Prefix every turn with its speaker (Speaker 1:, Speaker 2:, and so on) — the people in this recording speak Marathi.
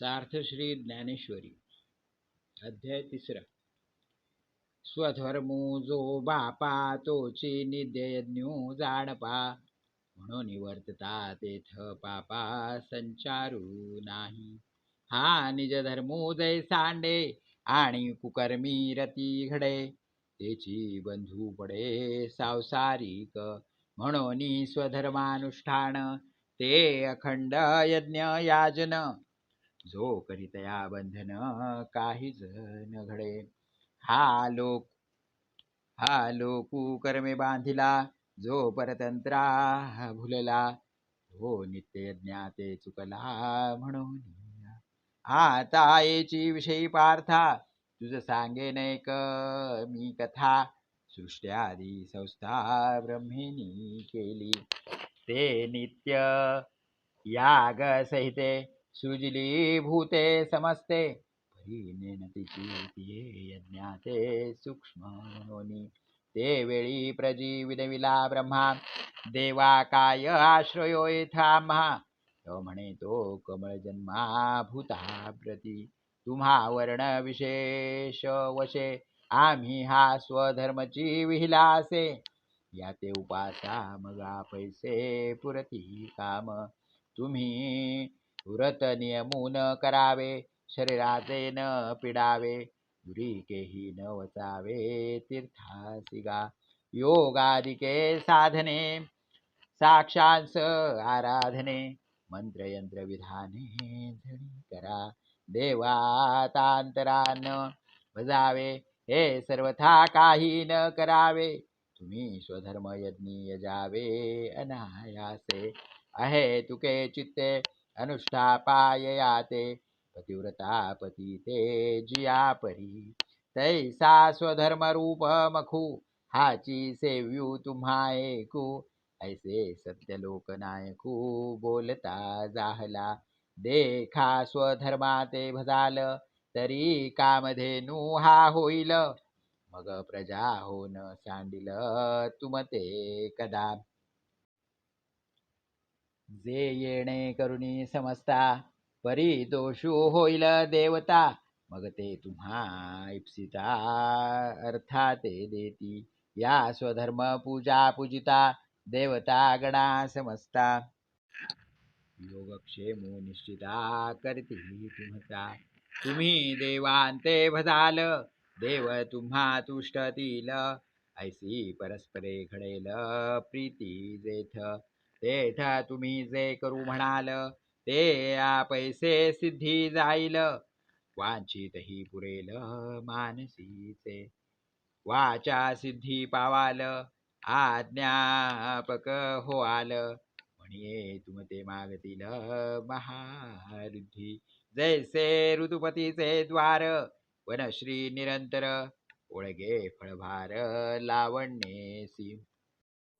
Speaker 1: सार्थ श्री ज्ञानेश्वरी. अध्याय तिसरा. स्वधर्मो जो बापा तोची निद्यज्ञो जाणपा. म्हणून वर्तता तेथ पापा संचारू नाही. हा निज धर्मो जय सांडे आणि कुकर्मी रती घडे. तेची बंधू पडे सांसारिक म्हणून स्वधर्मानुष्ठान ते अखंड यज्ञ याजन जो करीतया बंधन काहीच न घडे. हा लोक हा लोकू कर्मे बांधिला जो परतंत्रा भुलला. हो नित्य ज्ञाते चुकला म्हणून. आता येची विषयी पार्था तुझ सांगे एक मी कथा. सृष्ट्यादी संस्था ब्रह्मिणी केली. ते नित्य याग सहिते. सुजलीभूते समस्ते परी यज्ञाते सूक्ष्म ते वेळी प्रजीविदविला ब्रह्मा देवा काय आश्रयो येथा महा तो म्हणे तो कमळ जन्मा भूता प्रती। तुम्हा वर्ण विशेष वशे आम्ही हा स्वधर्मची विहिला असे। या ते उपासा मगा पैसे पुरती काम। तुम्ही व्रत नियमून करावे शरीराचे न पिडावे दुरीकेही न वचावे तीर्थासिगा योगादिके साधने साक्षांस आराधने मंत्रयंत्र विधाने धणी करा देवातांतरान भजावे हे सर्वथा काही न करावे तुम्ही स्वधर्म यज्ञ यजावे अनायासे अहे तुके चित्ते अनुष्ठापाययाते पतिव्रता पती ते जिया परी तैसा स्वधर्म रूप मखू हाची सेव्यू तुम्हा ऐकू ऐसे सत्य लोकनायकू बोलता जाहला. देखा स्वधर्मा ते भजाल तरी कामधेनू हा होईल. मग प्रजा होन सांडिल तुमते कदा? जे येणे करुणी समजता परी दोषू होईल देवता. मग ते तुम्हा इप्सिता अर्था ते देती. या स्वधर्म पूजा पूजिता देवता गणा समजता. योगक्षेमो निश्चिता करती तुम्हता तुम्ही देवांते भजाल देव तुम्हा तुष्टतील ऐसी परस्परे घडेल प्रीती जेथ. तेथ तुम्ही जे करू म्हणाल ते या पैसे सिद्धी जाईल. वांछितही पुरेल मानसीचे. वाचा सिद्धी पावाल आज्ञापक हो आल म्हणिये तुमते मागतील महारुद्धी. जैसे ऋतुपतीचे द्वार वनश्री निरंतर ओळगे फळभार लावण्येसी.